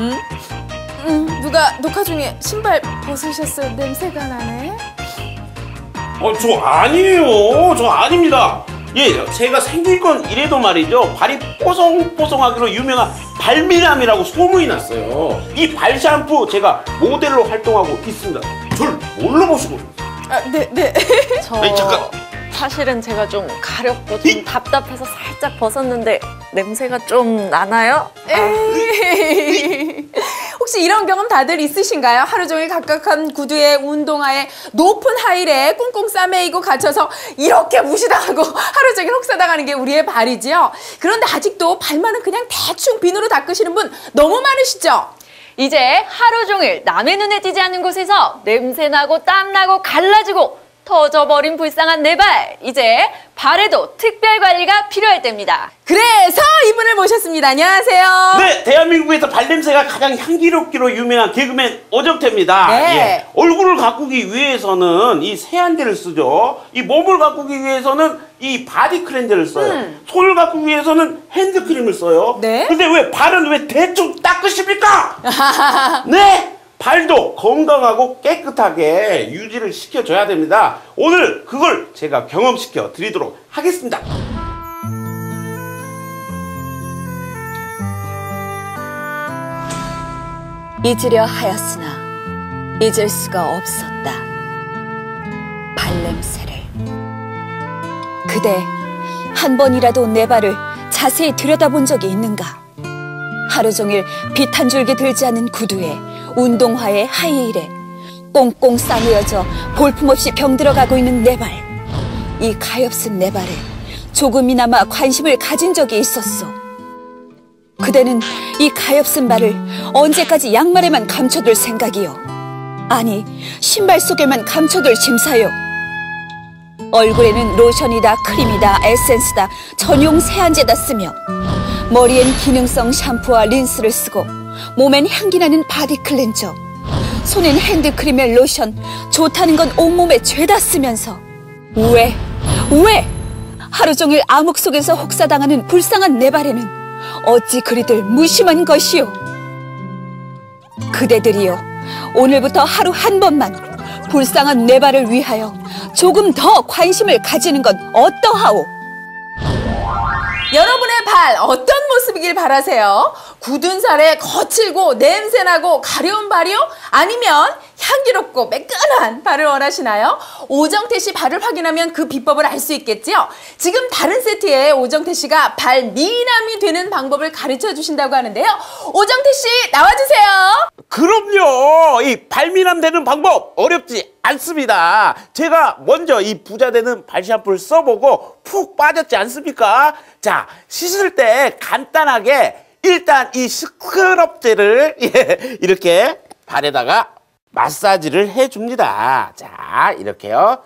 음, 누가 녹화 중에 신발 벗으셨어요? 냄새가 나네. 어, 저 아니에요. 저 아닙니다. 예, 제가 생긴 건 이래도 말이죠. 발이 뽀송뽀송하기로 유명한 발미남이라고 소문이 났어요. 이 발 샴푸 제가 모델로 활동하고 있습니다. 절 뭘로 보시고? 아, 네, 네. 저 아니, 잠깐. 사실은 제가 좀 가렵고 좀 답답해서 살짝 벗었는데 냄새가 좀 나나요? 에이. 혹시 이런 경험 다들 있으신가요? 하루 종일 각각한 구두에 운동화에 높은 하일에 꽁꽁 싸매이고 갇혀서 이렇게 무시당하고 하루 종일 혹사당하는 게 우리의 발이지요. 그런데 아직도 발만은 그냥 대충 비누로 닦으시는 분 너무 많으시죠? 이제 하루 종일 남의 눈에 띄지 않는 곳에서 냄새나고 땀나고 갈라지고 터져버린 불쌍한 내 발. 이제 발에도 특별 관리가 필요할 때입니다. 그래서 이분을 모셨습니다. 안녕하세요. 네, 대한민국에서 발냄새가 가장 향기롭기로 유명한 개그맨 오정태입니다. 네. 예, 얼굴을 가꾸기 위해서는 이 세안제를 쓰죠. 이 몸을 가꾸기 위해서는 이 바디 크렌저를 써요. 손을 가꾸기 위해서는 핸드크림을 써요. 음. 네. 근데 왜 발은 왜 대충 닦으십니까? 네. 발도 건강하고 깨끗하게 유지를 시켜줘야 됩니다. 오늘 그걸 제가 경험시켜 드리도록 하겠습니다. 잊으려 하였으나 잊을 수가 없었다. 발냄새를. 그대 한 번이라도 내 발을 자세히 들여다본 적이 있는가? 하루 종일 빛 한 줄기 들지 않는 구두에 운동화에 하이힐에 꽁꽁 싸매어져 볼품없이 병들어가고 있는 내 발. 이 가엾은 내 발에 조금이나마 관심을 가진 적이 있었소. 그대는 이 가엾은 발을 언제까지 양말에만 감춰둘 생각이요? 아니, 신발 속에만 감춰둘 심사요? 얼굴에는 로션이다, 크림이다, 에센스다, 전용 세안제다 쓰며 머리엔 기능성 샴푸와 린스를 쓰고 몸엔 향기나는 바디 클렌저 손엔 핸드크림에 로션 좋다는 건 온몸에 죄다 쓰면서 왜? 왜? 하루 종일 암흑 속에서 혹사당하는 불쌍한 내 발에는 어찌 그리들 무심한 것이오 그대들이요 오늘부터 하루 한 번만 불쌍한 내 발을 위하여 조금 더 관심을 가지는 건 어떠하오? 여러분의 발 어떤 모습이길 바라세요? 굳은 살에 거칠고 냄새나고 가려운 발이요? 아니면 향기롭고 매끈한 발을 원하시나요? 오정태 씨 발을 확인하면 그 비법을 알 수 있겠지요? 지금 다른 세트에 오정태 씨가 발 미남이 되는 방법을 가르쳐 주신다고 하는데요. 오정태 씨 나와주세요. 그럼요. 이 발미남 되는 방법 어렵지 않습니다. 제가 먼저 이 부자 되는 발 샴푸를 써보고 푹 빠졌지 않습니까? 자, 씻을 때 간단하게 일단 이 스크럽제를 예, 이렇게 발에다가 마사지를 해줍니다. 자, 이렇게요.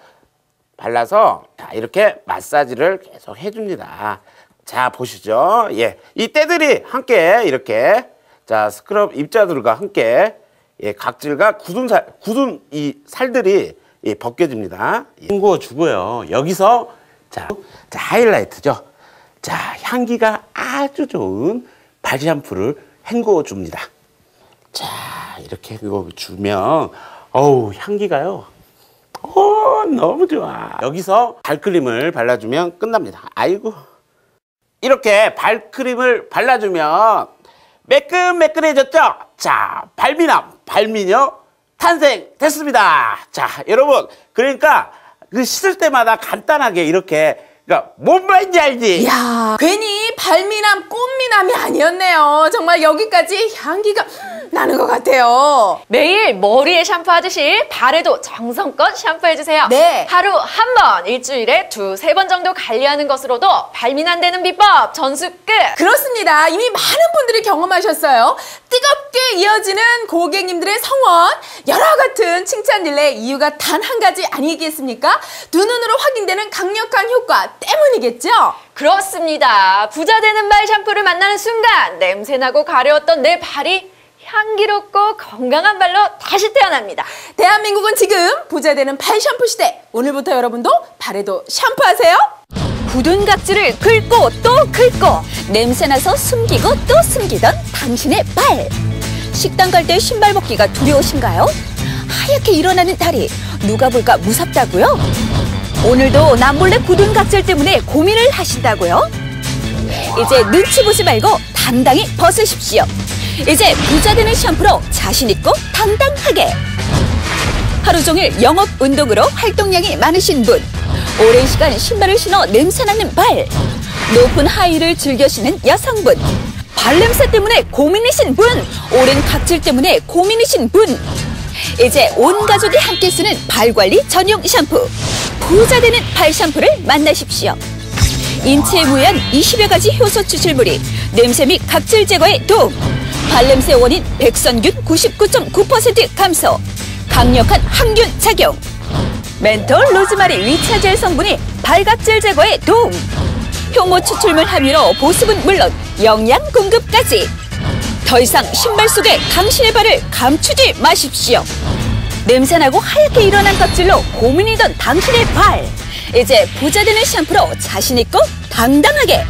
발라서 자, 이렇게 마사지를 계속 해줍니다. 자, 보시죠. 예. 이 때들이 함께 이렇게 자, 스크럽 입자들과 함께 예, 각질과 굳은 살, 굳은 이 살들이 예, 벗겨집니다. 헹구어 주고요. 여기서 자, 자, 하이라이트죠. 자, 향기가 아주 좋은 발 샴푸를 헹구어 줍니다. 자, 이렇게 그거 주면 어우, 향기가요. 어, 너무 좋아. 여기서 발크림을 발라주면 끝납니다. 아이고. 이렇게 발크림을 발라주면 매끈매끈해졌죠? 자, 발미남, 발미녀 탄생됐습니다. 자, 여러분. 그러니까 그 씻을 때마다 간단하게 이렇게 그러니까 뭔 말인지 알지? 이야, 괜히 발미남, 꽃미남이 아니었네요. 정말 여기까지 향기가 나는 것 같아요. 매일 머리에 샴푸하듯이 발에도 정성껏 샴푸해주세요. 네. 하루 한 번, 일주일에 두세 번 정도 관리하는 것으로도 안 되는 비법 전수 끝! 그렇습니다. 이미 많은 분들이 경험하셨어요. 뜨겁게 이어지는 고객님들의 성원, 여러 같은 칭찬들의 이유가 단 한 가지 아니겠습니까? 두 눈으로 확인되는 강력한 효과 때문이겠죠? 그렇습니다. 부자 되는 발 샴푸를 만나는 순간 냄새나고 가려웠던 내 발이 향기롭고 건강한 발로 다시 태어납니다. 대한민국은 지금 부자 되는 발 샴푸 시대. 오늘부터 여러분도 발에도 샴푸하세요. 굳은 각질을 긁고 또 긁고 냄새나서 숨기고 또 숨기던 당신의 발 식당 갈 때 신발 벗기가 두려우신가요? 하얗게 일어나는 다리 누가 볼까 무섭다고요? 오늘도 남몰래 굳은 각질 때문에 고민을 하신다고요? 이제 눈치 보지 말고 당당히 벗으십시오. 이제 부자 되는 샴푸로 자신 있고 당당하게. 하루 종일 영업 운동으로 활동량이 많으신 분, 오랜 시간 신발을 신어 냄새나는 발, 높은 하이를 즐겨 신는 여성분, 발냄새 때문에 고민이신 분, 오랜 각질 때문에 고민이신 분. 이제 온 가족이 함께 쓰는 발 관리 전용 샴푸, 부자 되는 발 샴푸를 만나십시오. 인체에 무해한 20여 가지 효소 추출물이 냄새 및 각질 제거에 도움. 발냄새 원인 백선균 99.9% 감소. 강력한 항균 작용. 멘톨 로즈마리 위차젤 성분이 발각질 제거에 도움. 효모 추출물 함유로 보습은 물론 영양 공급까지. 더 이상 신발 속에 당신의 발을 감추지 마십시오. 냄새나고 하얗게 일어난 각질로 고민이던 당신의 발. 이제 부자 되는 샴푸로 자신 있고 당당하게.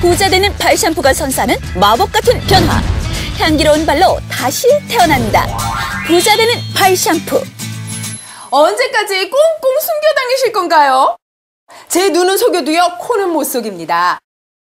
부자 되는 발 샴푸가 선사하는 마법 같은 변화. 향기로운 발로 다시 태어난다. 부자 되는 발 샴푸. 언제까지 꽁꽁 숨겨 다니실 건가요? 제 눈은 속여도요, 코는 못 속입니다.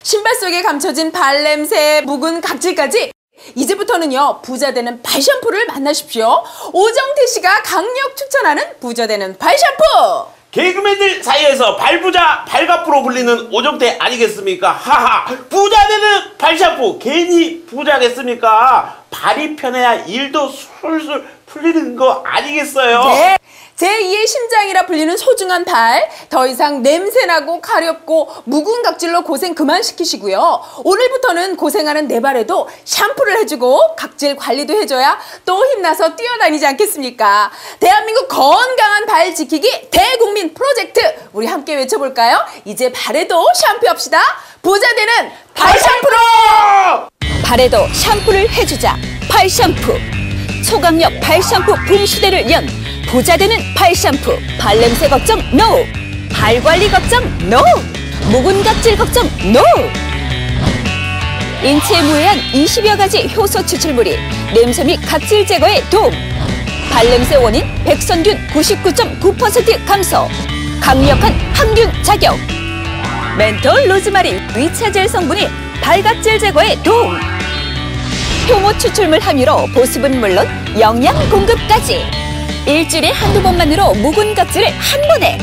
신발 속에 감춰진 발냄새, 묵은 각질까지 이제부터는요, 부자 되는 발 샴푸를 만나십시오. 오정태 씨가 강력 추천하는 부자 되는 발 샴푸! 개그맨들 사이에서 발부자, 발갑부로 불리는 오정태 아니겠습니까? 하하! 부자 되는 발샴푸! 괜히 부자겠습니까? 발이 편해야 일도 술술 풀리는 거 아니겠어요? 네. 제2의 심장이라 불리는 소중한 발. 더 이상 냄새나고 가렵고 묵은 각질로 고생 그만 시키시고요. 오늘부터는 고생하는 내 발에도 샴푸를 해주고 각질 관리도 해줘야 또 힘나서 뛰어다니지 않겠습니까? 대한민국 건강한 발 지키기 대국민 프로젝트. 우리 함께 외쳐볼까요? 이제 발에도 샴푸합시다. 부자 되는 발 샴푸로! 발에도 샴푸를 해주자. 발 샴푸. 초강력 발 샴푸 붐 시대를 연 부자 되는 발 샴푸. 발냄새 걱정 NO. 발 관리 걱정 NO. 묵은 각질 걱정 NO. 인체에 무해한 20여 가지 효소 추출물이 냄새 및 각질 제거에 도움. 발냄새 원인 백선균 99.9% 감소. 강력한 항균 작용. 멘톨 로즈마리 위차젤 성분이 발각질 제거에 도움. 효모 추출물 함유로 보습은 물론 영양 공급까지. 일주일에 한두 번만으로 묵은 각질을 한 번에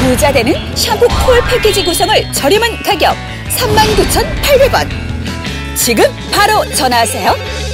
부자 되는 샴푸 풀 패키지 구성을 저렴한 가격 39,800원. 지금 바로 전화하세요.